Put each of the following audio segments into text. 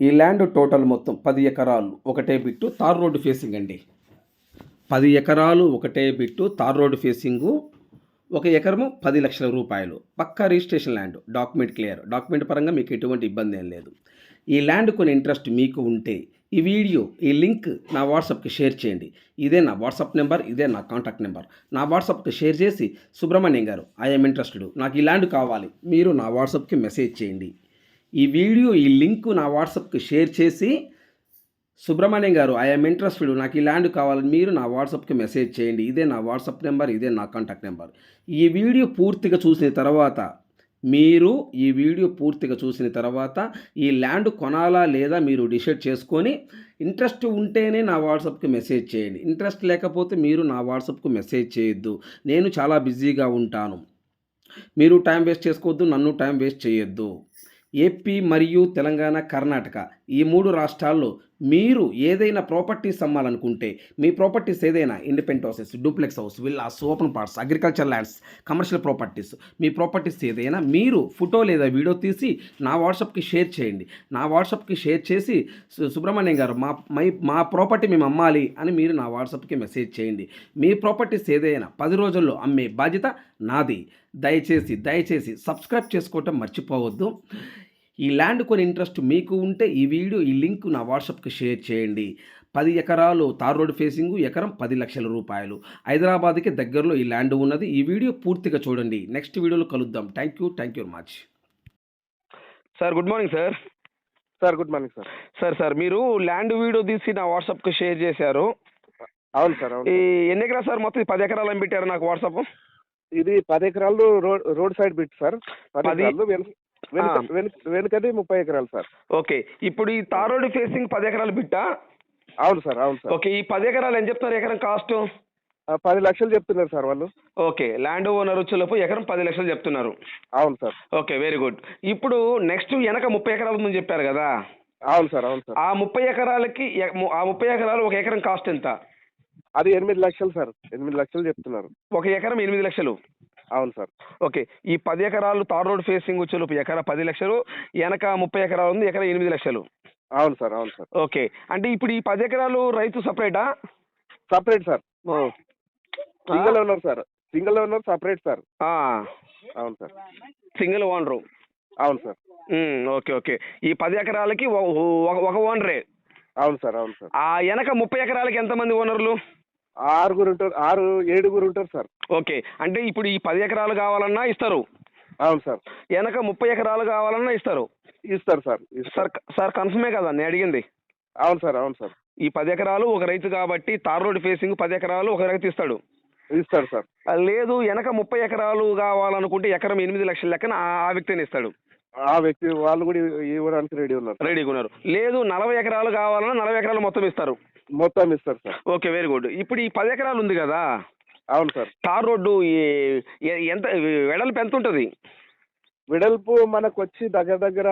ఈ land total మొత్తం పది ఎకరాలు ఒకటే బిట్టు తార్ రోడ్డు ఫేసింగ్ అండి. పది ఎకరాలు ఒకటే బిట్టు తార్ రోడ్డు ఫేసింగు ఒక ఎకరము పది లక్షల రూపాయలు. పక్కా registration land document clear. Document పరంగా మీకు ఎటువంటి ఇబ్బంది ఏం లేదు. ఈ ల్యాండ్ కొన్ని ఇంట్రెస్ట్ మీకు ఉంటే ఈ వీడియో ఈ లింక్ నా వాట్సాప్కి షేర్ చేయండి. ఇదే నా వాట్సాప్ నెంబర్ ఇదే నా కాంటాక్ట్ నెంబర్. నా వాట్సాప్కి షేర్ చేసి సుబ్రహ్మణ్యం గారు ఐఎమ్ ఇంట్రెస్టెడ్. నాకు ఈ ల్యాండ్ కావాలి. మీరు నా వాట్సాప్కి మెసేజ్ చేయండి. ఈ వీడియో ఈ లింక్ నా వాట్సాప్కి షేర్ చేసి సుబ్రహ్మణ్యం గారు ఐఎమ్ ఇంట్రెస్టెడ్ నాకు ఈ ల్యాండ్ కావాలని మీరు నా వాట్సాప్కి మెసేజ్ చేయండి. ఇదే నా వాట్సాప్ నెంబర్ ఇదే నా కాంటాక్ట్ నెంబర్. ఈ వీడియో పూర్తిగా చూసిన తర్వాత మీరు ఈ వీడియో పూర్తిగా చూసిన తర్వాత ఈ ల్యాండ్ కొనాలా లేదా మీరు డిసైడ్ చేసుకొని ఇంట్రెస్ట్ ఉంటేనే నా వాట్సాప్కి మెసేజ్ చేయండి. ఇంట్రెస్ట్ లేకపోతే మీరు నా వాట్సాప్కి మెసేజ్ చేయొద్దు. నేను చాలా బిజీగా ఉంటాను. మీరు టైం వేస్ట్ చేసుకోవద్దు నన్ను టైం వేస్ట్ చేయొద్దు. ఏపీ మరియు తెలంగాణ కర్ణాటక ఈ మూడు రాష్ట్రాల్లో మీరు ఏదైనా ప్రాపర్టీస్ అమ్మాలనుకుంటే మీ ప్రాపర్టీస్ ఏదైనా independent houses duplex house villas open parts agriculture lands commercial properties మీ ప్రాపర్టీస్ ఏదైనా మీరు ఫోటో లేదా వీడియో తీసి నా వాట్సాప్కి షేర్ చేయండి. నా వాట్సాప్కి షేర్ చేసి సు- సుబ్రహ్మణ్యం గారు మా మై మా ప్రాపర్టీ మేము అమ్మాలి అని మీరు నా వాట్సాప్కి మెసేజ్ చేయండి. మీ ప్రాపర్టీస్ ఏదైనా పది రోజుల్లో అమ్మే బాధ్యత నాది. దయచేసి దయచేసి సబ్స్క్రైబ్ చేసుకోవటం మర్చిపోవద్దు. ఈ ల్యాండ్ కొని ఇంట్రెస్ట్ మీకు ఉంటే ఈ వీడియో ఈ లింక్ నా వాట్సాప్కి షేర్ చేయండి. పది ఎకరాలు తార్ రోడ్ ఫేసింగ్ ఎకరం పది లక్షల రూపాయలు. హైదరాబాద్కి దగ్గరలో ఈ ల్యాండ్ ఉన్నది. ఈ వీడియో పూర్తిగా చూడండి. నెక్స్ట్ వీడియోలో కలుద్దాం. Thank you thank you very much. Sir good morning sir. Sir good morning sir. Sir sir మీరు ల్యాండ్ వీడియో తీసి నా వాట్సాప్కి షేర్ చేశారు. అవును సార్ అవును ఈ ఎన్ని ఎకరాలు సార్? మొత్తం ఈ పది ఎకరాలు అని పెట్టారు నాకు వాట్సాప్? ఇది పది ఎకరాలు road road side bit sir. పది పది- ఎకరాలు వెనుక వెనుకది ముప్పై ఎకరాలు సార్. ఓకే. ఇప్పుడు ఈ తార్ రోడ్ ఫేసింగ్ పది ఎకరాలు బిట్టా? అవును సార్ అవును సార్. ఓకే ఈ పది ఎకరాలు ఎంత చెప్తున్నారు ఎకరం కాస్ట్? పది లక్షలు చెప్తున్నారు సార్ వాళ్ళు. ఓకే ల్యాండ్ ఓనర్ వచ్చేలోపు ఎకరం పది లక్షలు చెప్తున్నారు. అవును సార్. Okay very good. ఇప్పుడు నెక్స్ట్ వెనక ముప్పై ఎకరాలు ఉందని చెప్పారు కదా? అవును సార్ అవును సార్. ఆ ముప్పై ఎకరాలకి ఆ ముప్పై ఎకరాలు ఒక ఎకరం కాస్ట్ ఎంత? అది ఎనిమిది లక్షలు సార్ ఎనిమిది లక్షలు చెప్తున్నారు. ఒక ఎకరం ఎనిమిది లక్షలు. అవును సార్. ఓకే. ఈ పది ఎకరాలు తార్ రోడ్ ఫేసింగ్ వచ్చేలోపు ఎకరా పది లక్షలు వెనక ముప్పై ఎకరాలు ఉంది ఎకరా ఎనిమిది లక్షలు. అవును సార్ అవును సార్. ఓకే. అంటే ఇప్పుడు ఈ పది ఎకరాలు రైతు సపరేటా? Separate sir. Single owner sir. Single owner separate sir. అవును సార్. Single owner. అవును సార్. Okay okay. ఈ పది ఎకరాలకి ఒక ఓనరే. అవును సార్ అవును సార్. ఆ వెనక ముప్పై ఎకరాలకి ఎంతమంది ఓనర్లు? ఆరుగురు ఉంటారు ఆరు ఏడుగురు ఉంటారు సార్. ఓకే. అంటే ఇప్పుడు ఈ పది ఎకరాలు కావాలన్నా ఇస్తారు. అవును సార్. వెనక ముప్పై ఎకరాలు కావాలన్నా ఇస్తారు. ఇస్తారు సార్ సార్ సార్ కన్ఫర్మే కదా నేను అడిగింది. అవును సార్ అవును సార్. ఈ పది ఎకరాలు ఒక రైతు కాబట్టి తార్ రోడ్ ఫేసింగ్ పది ఎకరాలు ఒక రైతు ఇస్తాడు. ఇస్తారు సార్. లేదు వెనక ముప్పై ఎకరాలు కావాలనుకుంటే ఎకరం ఎనిమిది లక్షల లెక్కన ఆ వ్యక్తిని ఇస్తాడు. ఆ వ్యక్తి వాళ్ళు కూడా ఇవ్వడానికి రెడీ ఉన్నారు. రెడీగా ఉన్నారు. లేదు నలభై ఎకరాలు కావాలన్నా నలభై ఎకరాలు మొత్తం ఇస్తారు. మొత్తం ఇస్తారు సార్. Okay very good. ఇప్పుడు ఈ పది ఎకరాలు ఉంది కదా? అవును సార్. తార్ రోడ్డు ఎంత వెడల్పు ఎంత ఉంటుంది? వెడల్పు మనకు వచ్చి దగ్గర దగ్గర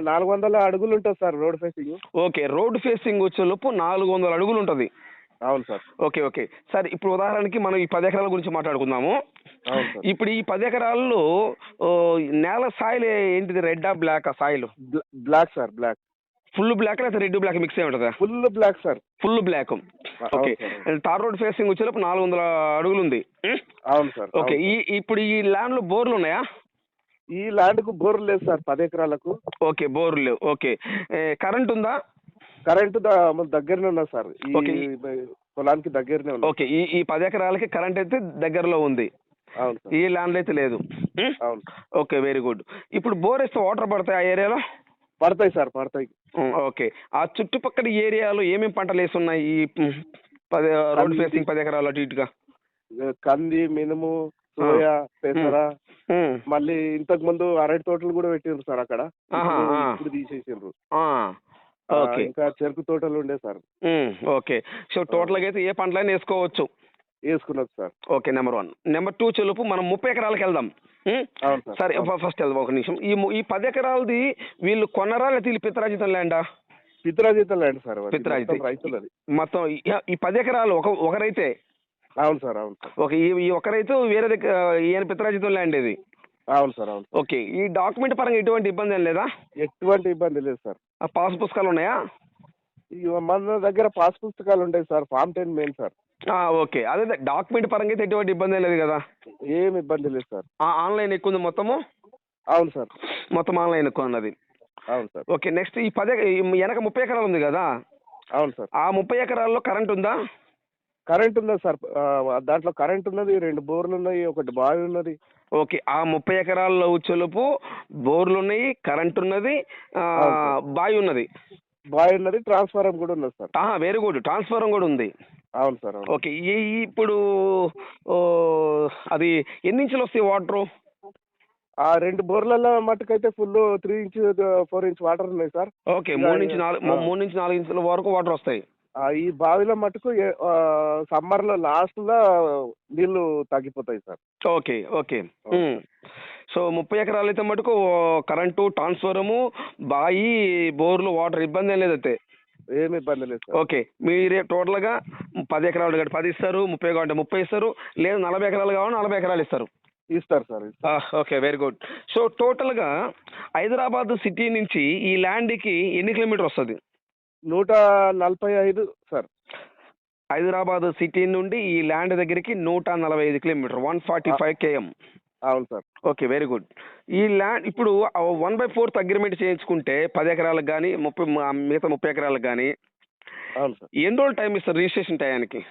నాలుగు వందల అడుగులు ఉంటుంది sir road facing. Okay road facing వచ్చేలోపు నాలుగు వందల అడుగులు ఉంటుంది. అవును సార్. Okay okay. సార్ ఇప్పుడు ఉదాహరణకి మనం ఈ పది ఎకరాల గురించి మాట్లాడుకుందాము. అవును సార్. ఇప్పుడు ఈ పది ఎకరాల్లో ఓ, నేల సాయిల్ ఏంటిది? రెడ్డా బ్లాక్ సాయిల్? బ్లా- black sir black. Full black లేదా రెడ్ బ్లాక్ మిక్స్ అయి ఉంటుందా? Full black sir. Full black. Okay. Tar road facing వచ్చేలోపు నాలుగు వందల అడుగులు ఉంది ఉం? అవును సార్ ఓకే. ఈ ఇప్పుడు ఈ ల్యాండ్లో బోర్లు ఉన్నాయా? ఈ ల్యాండ్కు బోర్ లేదు సార్ పది ఎకరాలకు. ఓకే బోర్లు లేవు. ఓకే. ఏ, కరెంట్ ఉందా? కరెంట్ దగ్గరనే ఉన్నది సార్. ఈ ఓకే. పొలానికి దగ్గరనే ఉన్నది. ఓకే ఈ ఈ పది ఎకరాలకి కరెంట్ అయితే దగ్గరలో ఉంది. అవును సార్. ఈ ల్యాండ్ అయితే లేదు. ఉం? అవును ఓకే వెరీ గుడ్ ఇప్పుడు బోర్ వేస్తే వాటర్ పడతాయి ఆ ఏరియాలో? పడతాయి సార్ పడతాయి. ఉం, ఓకే. ఆ చుట్టుపక్కల ఏరియాలో ఏమేమి పంటలు వేసి ఉన్నాయి ఈ ఉం, పది రోడ్. ఫేసింగ్ పది ఎకరాలు అటు ఇటుగా? కంది మినుము సోయా పెసర. ఉం, మళ్ళీ ఇంతకు ముందు అరటి తోటలు కూడా పెట్టిండ్రు సార్ అక్కడ. ఆహా, ఇప్పుడు- ఆ. ఇప్పుడు తీసేసిండ్రు. ఆ, ఇంకా చెరుకు తోటలు ఉండే సార్. ఓకే. సో టోటల్గా అయితే ఏ పంటలైనా వేసుకోవచ్చు? వేసుకున్నది sir. Okay number one. Number two చెలుపు మనం ముప్పై ఎకరాలకు వెళ్దాం. సార్. ఫస్ట్ వెళ్దాం ఒక నిమిషం. ఈ ఈ పది ఎకరాలది వీళ్ళు కొనరా లేకపోతే వీళ్ళు పితరాజితం ల్యాండా? పిత్రాజిత ల్యాండ్ సార్. పిత్రాజిత. రైతులది. మొత్తం ఈ- పది ఎకరాలు ఒక ఒక రైతే? అవును సార్ అవును ఒక ఈ ఈ ఒక రైతు వేరే దగ్గర ఈయన పితరాజితం ల్యాండ్ ఇది. అవును సార్ అవును. ఓకే ఈ డాక్యుమెంట్ పరంగా ఎటువంటి ఇబ్బంది ఏం లేదా? ఎటువంటి ఇబ్బంది లేదు సార్. ఆ పాస్ పుస్తకాలు ఉన్నాయా? మన దగ్గర పాస్ పుస్తకాలు ఉంటాయి sir form ten main sir. ఆ, ఓకే. అదే డాక్యుమెంట్ పరంగా అయితే ఎటువంటి ఇబ్బంది ఏం లేదు కదా? ఏం ఇబ్బంది లేదు సార్. ఆ, ఆన్లైన్ ఎక్కువ ఉంది మొత్తము? అవును సార్. మొత్తం ఆన్లైన్ ఎక్కువ ఉన్నది. అవును సార్. ఓకే నెక్స్ట్ ఈ పది ఈ వెనక ముప్పై ఎకరాలు ఉంది కదా? అవును సార్. ఆ ముప్పై ఎకరాల్లో కరెంట్ ఉందా? కరెంట్ ఉందా సార్? దాంట్లో కరెంట్ ఉన్నది రెండు బోర్లు ఉన్నాయి ఒకటి బావి ఉన్నది. ఓకే ఆ ముప్పై ఎకరాల్లో చెలుపు బోర్లు ఉన్నాయి కరెంట్ ఉన్నది బావి ఉన్నది. బావి ఉన్నది ట్రాన్స్ఫారం కూడా ఉన్నది సార్. వెరీ గుడ్ ట్రాన్స్ఫారం కూడా ఉంది. అవును సార్ ఓకే ఇప్పుడు అది ఎన్ని ఇంచులు వస్తాయి వాటరు? ఆ రెండు బోర్లలో మట్టుకైతే full three inch four inch water ఉన్నాయి సార్. ఓకే మూడు నుంచి నాలుగు. మూడు నుంచి నాలుగు ఇంచుల వరకు వాటర్ వస్తాయి. ఈ బావిలో మటుకు సమ్మర్లో లాస్ట్లో నీళ్ళు తగ్గిపోతాయి సార్. Okay okay. సో ముప్పై ఎకరాలు అయితే మటుకు కరెంటు ట్రాన్స్ఫారము బాయి బోర్లు వాటర్ ఇబ్బంది ఏం లేదైతే. ఏమి ఇబ్బంది లేదు సార్. ఓకే. మీరే టోటల్గా పది ఎకరాలు కాబట్టి పది ఇస్తారు ముప్పై కావాలంటే ముప్పై ఇస్తారు లేదు నలభై ఎకరాలు కావాలి నలభై ఎకరాలు ఇస్తారు. ఇస్తారు sir. Okay very good. So టోటల్గా హైదరాబాద్ సిటీ నుంచి ఈ ల్యాండ్కి ఎన్ని కిలోమీటర్ వస్తుంది? నూట నలభై ఐదు సార్. హైదరాబాద్ సిటీ నుండి ఈ ల్యాండ్ దగ్గరికి నూట నలభై ఐదు kilometre one forty five KM. అవును సార్. Okay very good. ఈ ల్యాండ్ ఇప్పుడు వన్ బై ఫోర్త్ అగ్రిమెంట్ చేయించుకుంటే పది ఎకరాలకు కానీ ముప్పై మిగతా ముప్పై ఎకరాలకు కానీ అవును సార్. ఎన్ని రోజులు టైం ఇస్తారు రిజిస్ట్రేషన్ టయానికి?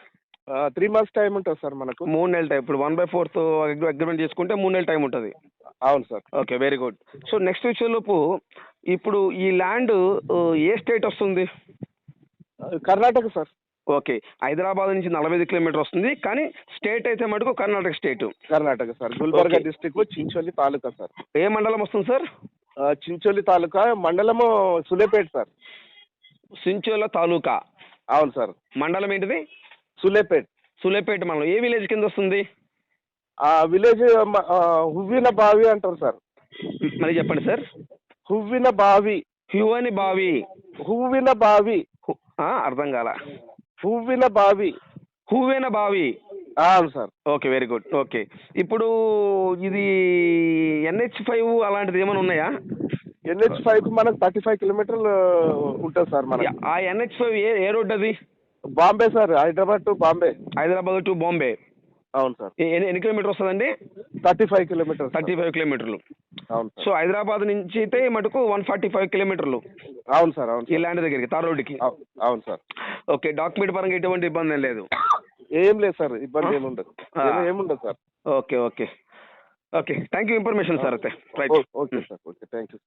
త్రీ మంత్స్ టైం ఉంటుంది సార్ మనకు. మూడు నెలల టైం. ఇప్పుడు వన్ బై ఫోర్త్ అగ్రిమెంట్ చేసుకుంటే మూడు నెలల టైం ఉంటుంది. అవును sir. Okay very good. So next వచ్చేలోపు ఇప్పుడు ఈ ల్యాండ్ ఏ స్టేట్ వస్తుంది? కర్ణాటక సార్. ఓకే. హైదరాబాద్ నుంచి నలభై ఐదు కిలోమీటర్ వస్తుంది. కానీ స్టేట్ అయితే మటుకు Karnataka state. Karnataka sir. Gulbarga. District Chincholi taluka sir. ఏ మండలం వస్తుంది సార్? చించోలి తాలూకా మండలము సులేపేట సార్. సించోల తాలూకా. అవును సార్. మండలం ఏంటిది? సులేపేట్. సులేపేట మండలం. ఏ విలేజ్ కింద వస్తుంది? ఆ విలేజ్ హువ్విన బావి అంటారు సార్. మరి చెప్పండి సార్. హువ్విన బావి. హ్యూని బావి. హువ్విన బావి. ఆ, అర్థం కాల. హువ్విన బావి. హూవేన బావి. అవును sir. Okay very good. Okay. ఇప్పుడు ఇది ఎన్హెచ్ ఫైవ్ అలాంటిది ఏమైనా ఉన్నాయా? ఎన్హెచ్ ఫైవ్ మనకు థర్టీ ఫైవ్ కిలోమీటర్లు ఉంటుంది సార్ మనకి. ఆ ఎన్హెచ్ ఫైవ్ ఏ ఏ రోడ్ అది? Bombay sir Hyderabad to Bombay. Hyderabad to Bombay. అవును సార్. ఎ- ఎన్ని ఎన్ని కిలోమీటర్ వస్తుందండి? Thirty five kilometres thirty five కిలోమీటర్లు. అవును సో హైదరాబాద్ నుంచి అయితే మటుకు వన్ ఫార్టీ ఫైవ్ కిలోమీటర్లు. అవును సార్ అవును ఈ ల్యాండ్ దగ్గరికి తార్ రోడ్డుకి అవు- అవును సార్. ఓకే డాక్యుమెంట్ పరంగా ఎటువంటి ఇబ్బంది ఏం లేదు. ఏం లేదు సార్ ఇబ్బంది ఆ? ఏముండదు ఆ. ఏం- ఏముండదు sir. Okay okay. Okay thank you information sir అయితే. Right. Okay sir okay thank you